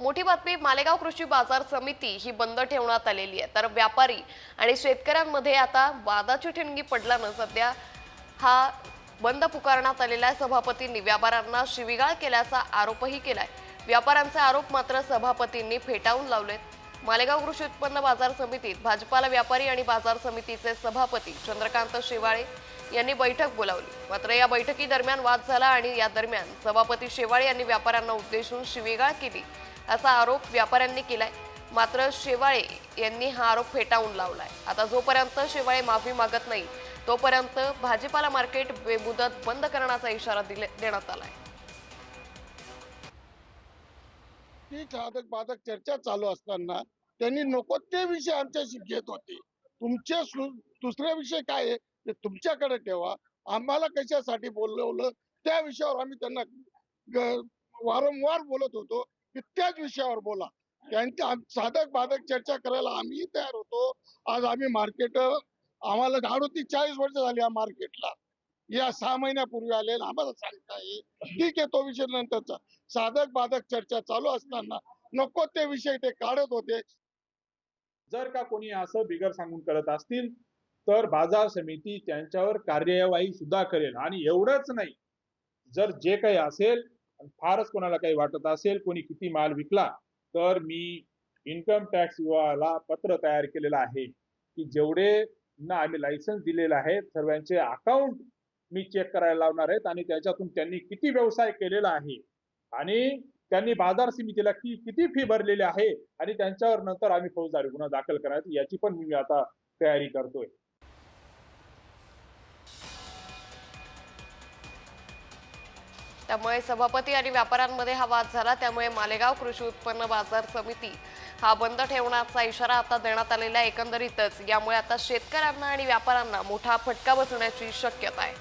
मोठी बातमी मालेगाव कृषी बाजार समिती ही बंद ठेवण्यात आलेली आहे. तर व्यापारी आणि शेतकऱ्यांमध्ये आता वादाची ठिणगी पडल्यानं सध्या हा बंद पुकारण्यात आलेल्या सभापतींनी व्यापाऱ्यांना शिविगाळ केल्याचा आरोपही केलाय. व्यापाऱ्यांचे आरोप मात्र सभापतींनी फेटाळून लावलेत. मालेगाव कृषी उत्पन्न बाजार समितीत भाजपाला व्यापारी आणि बाजार समितीचे सभापती चंद्रकांत शेवाळे यांनी बैठक बोलावली. मात्र या बैठकीदरम्यान वाद झाला आणि या दरम्यान सभापती शेवाळे यांनी व्यापाऱ्यांना उद्देशून शिवीगाळ केली. असा आरोप व्यापाऱ्यांनी केलाय. मात्र शेवाळे यांनी हा आरोप फेटाळून लावलाय. आता जोपर्यंत शेवाळे माफी मागत नाही तोपर्यंत भाजीपाला मार्केट बेमुदत बंद करण्याचा इशारा दिले देण्यात आलाय. ती साधक बाधक चर्चा चालू असताना त्यांनी नको ते विषय आमच्याशी घेत होते. तुमचे दुसरे विषय काय आहे? ते तुमच्याकडे ठेवा. आम्हाला कशासाठी बोलवलं? त्या विषयावर आम्ही त्यांना वारंवार बोलत होतो. की त्याच विषयावर बोला. त्यांच्या साधक बाधक चर्चा करायला आम्ही तयार होतो. आज आम्ही मार्केट आम्हाला अडोतीस चाळीस वर्ष झाली या मार्केटला या सहा महिन्यापूर्वी आले आणि आम्हाला सांगताय ठीक आहे तो विषय नंतरचा. साधक बाधक चर्चा चालू असताना नको ते विषय ते काढत होते. जर का कोणी असं बिगर सांगून करत असतील तर बाजार समिती त्यांच्यावर कार्यवाही सुद्धा करेल. आणि एवढंच नाही. जर जे काही असेल फारच कोणाला काही वाटत असेल कोणी किती माल विकला तर मी इन्कम टॅक्स विभागाला पत्र तयार केलेलं आहे की जेवढे ना आम्ही लायसन्स दिलेलं आहे सर्वांचे अकाउंट मी चेक करायला लावणार आहेत आणि त्याच्यातून त्यांनी किती व्यवसाय केलेला आहे आणि त्यांनी बाजार समितीला की किती फी भरलेली आहे आणि त्यांच्यावर नंतर आम्ही फौजदारी गुन्हा दाखल करायचा याची पण मी आता तयारी करतोय. त्यामुळे सभापती आणि व्यापाऱ्यांमध्ये हा वाद झाला. त्यामुळे मालेगाव कृषी उत्पन्न बाजार समिती हा बंद ठेवण्याचा इशारा आता देण्यात आलेला आहे एकंदरीतच. यामुळे आता शेतकऱ्यांना आणि व्यापाऱ्यांना मोठा फटका बसण्याची शक्यता आहे.